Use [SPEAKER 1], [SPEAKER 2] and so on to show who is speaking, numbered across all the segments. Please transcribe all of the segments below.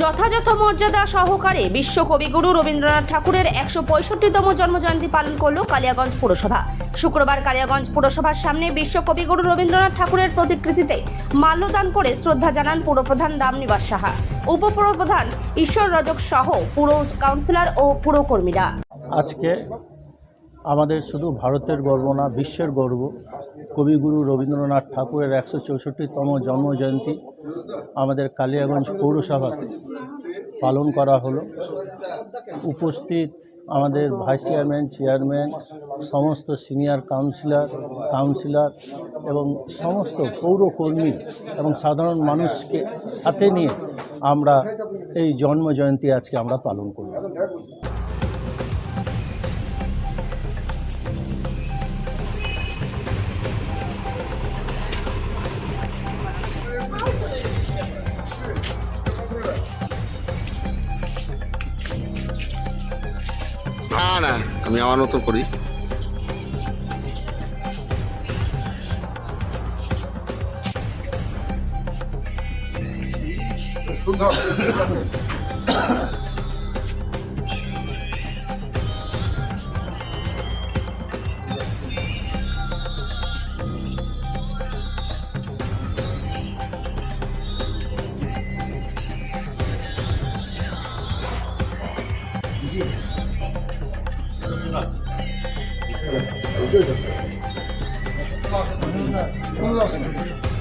[SPEAKER 1] যথাযথ মর্যাদা সহকারে বিশ্ব কবিগুরু রবীন্দ্রনাথ ঠাকুরের একশো পঁয়ষট্টিতম জন্মজয়ন্তী পালন করল কালিয়াগঞ্জ পুরসভা। শুক্রবার কালিয়াগঞ্জ পুরসভার সামনে বিশ্ব কবিগুরু রবীন্দ্রনাথ ঠাকুরের প্রতিকৃতিতে মাল্যদান করে শ্রদ্ধা জানান পুরপ্রধান রামনিবাস সাহা। উপপুরপ্রধান ঈশ্বর রজক সহ পুর কাউন্সিলর ও পুরকর্মীরা।
[SPEAKER 2] আজকে আমাদের শুধু ভারতের গর্ব না, বিশ্বের গর্ব। কবিগুরু রবীন্দ্রনাথ ঠাকুরের একশো চৌষট্টিতম জন্মজয়ন্তী আমাদের কালিয়াগঞ্জ পৌরসভাতে পালন করা হলো। উপস্থিত আমাদের ভাইস চেয়ারম্যান চেয়ারম্যান, সমস্ত সিনিয়র কাউন্সিলর কাউন্সিলর এবং সমস্ত পৌরকর্মী এবং সাধারণ মানুষকে সাথে নিয়ে আমরা এই জন্মজয়ন্তী আজকে আমরা পালন করলাম।
[SPEAKER 3] না না আমি আমার মতো করি। 就是。老师，我现在，张老师。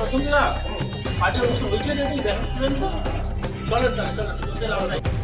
[SPEAKER 4] বসুন্ধরা পার্টি অবশ্য হয়েছে নাকি দেখা শুনেন তো চলেন তাহলে চলেন